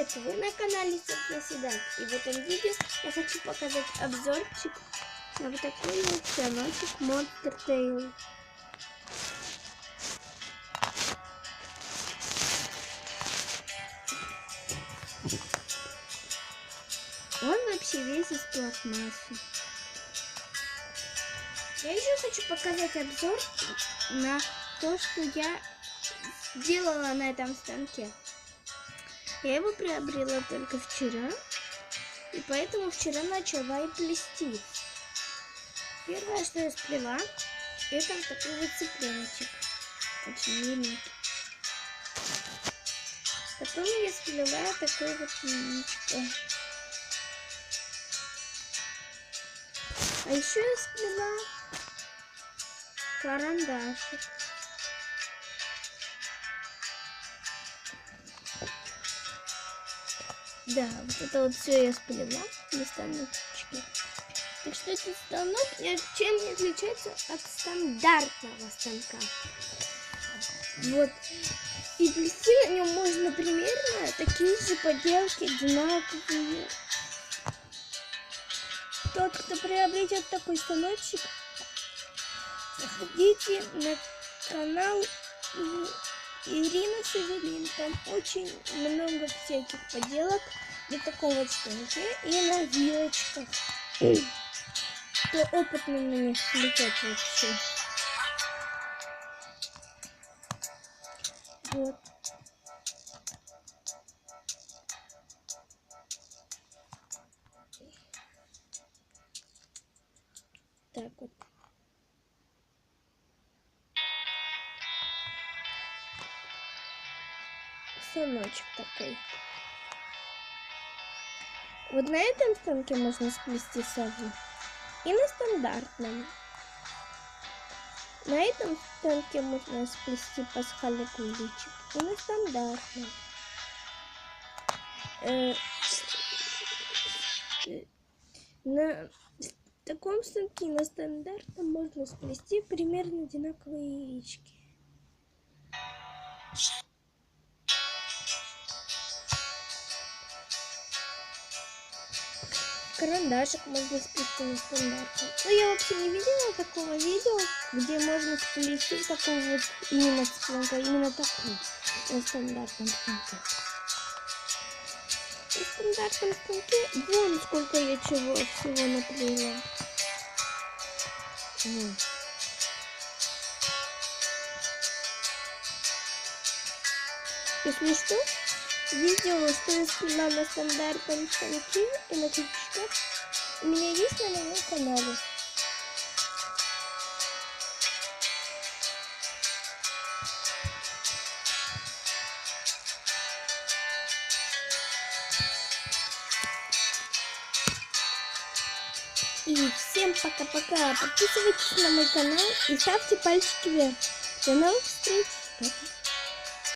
Привет, вы на канале Софья Седак. И в этом видео я хочу показать обзорчик на вот такой вот станочек Monster Tail. Он вообще весь из пластмассы. Я еще хочу показать обзор на то, что я сделала на этом станке. Я его приобрела только вчера, и поэтому вчера начала и плести. Первое, что я сплела, это вот такой вот цыпленочек. Очень миленький. Потом я сплела такой вот яичко. А еще я сплела карандашик. Да, вот это вот все я сплела на станочке. Так что этот станок чем не отличается от стандартного станка. Вот. И плести на нем можно примерно такие же поделки одинаковые. Тот, кто приобретет такой станочек, заходите на канал Ирина Савелин. Там очень много всяких поделок на таком вот станке и на вилочках. Кто опытный на них летать вообще. Вот. Так вот. Станочек такой. Вот на этом станке можно сплести сову. И на стандартном. На этом станке можно сплести пасхальный куличик. И на стандартном. Э, на таком станке на стандартном можно сплести примерно одинаковые яички. Карандашик можно сплести на стандарте. Но я вообще не видела такого видео, где можно сплести такого вот именно цыпленка, именно такой на стандартном станке. На стандартном станке вон сколько я чего всего наплела. Если что, видео, сняла на стандартном станке и на крючках, у меня есть на моем канале. И всем пока-пока. Подписывайтесь на мой канал и ставьте пальчики вверх. До новых встреч. Пока.